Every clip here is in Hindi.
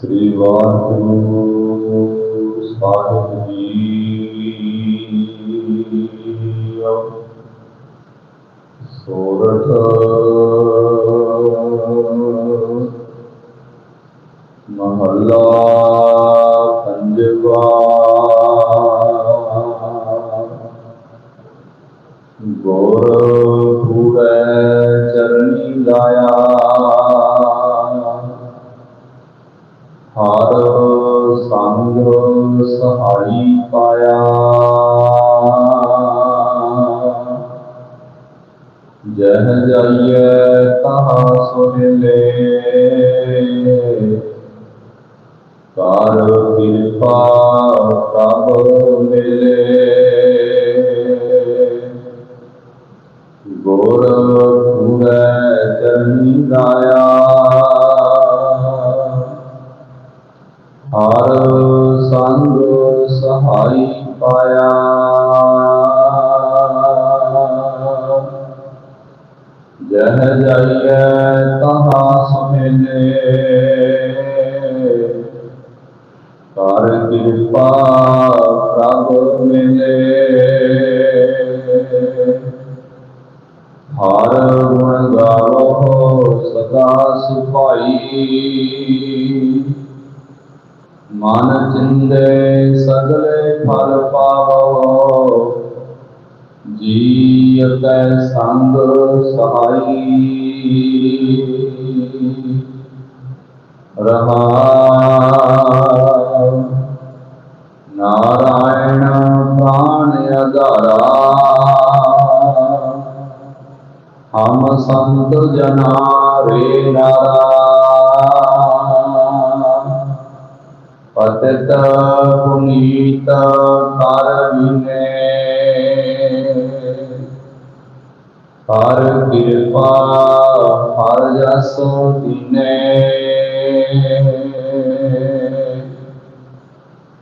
श्रीवास्तु स्वामी सोरठ महल्ला सहाई पाया जह जाइए तहा सुन ले कार कृपा तब मिले। गौरव पूरा चंदाया सहाय पाया। जह जाइए तहा समेले। तार कृपा प्रागुर मिले। हार गुण गावो सदा सिपाही ਮਨ ਚਿੰਦੇ ਸਗਲੇ ਫਲ ਪਾਵੋ। ਜੀ ਕੈ ਸੰਗ ਸਹਾਈ। ਰਹਾ ਨਾਰਾਇਣ ਪ੍ਰਾਣ ਅਧਾਰਾ। ਹਮ ਸੰਤ ਜਨਾ ਰੇ ਨਾਰਾ। भक्त पुनीत कारिने हर कृपा हर जसो दिने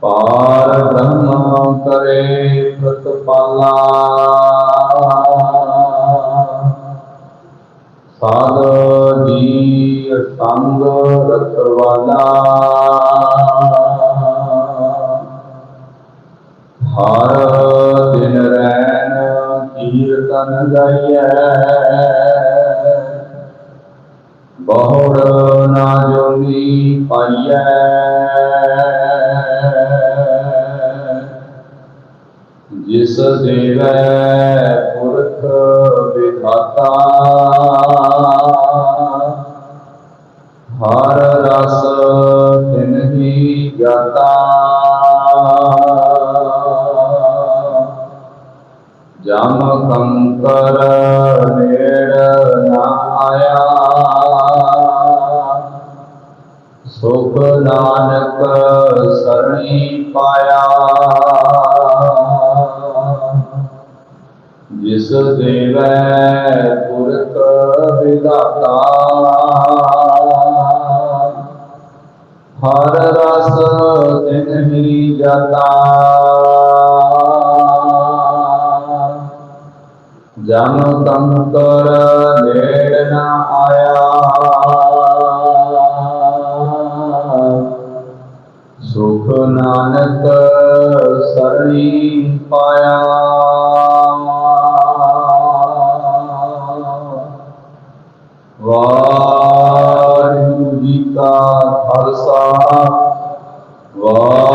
पार ब्रह्म करे प्रतिपाला। साध जी संग रतवाला ਕੀਰਤਨ ਗਾਈਐ ਬਹੁੜ ਨਾ ਜੋਗੀ ਪਾਈਐ। ਜਿਸ ਦੇਵੈ ਪੁਰਖ ਵਿਧਾਤਾ जमकङ्कर निर्णया सुख नानक सरणी पाया, जिस देव पुरख विदाता, हर रस दिन ही जाता। जन तंत्र नेड़ न आया। सुख नानक सरणी पाया। वाहिगुरु जी का भरसा वाह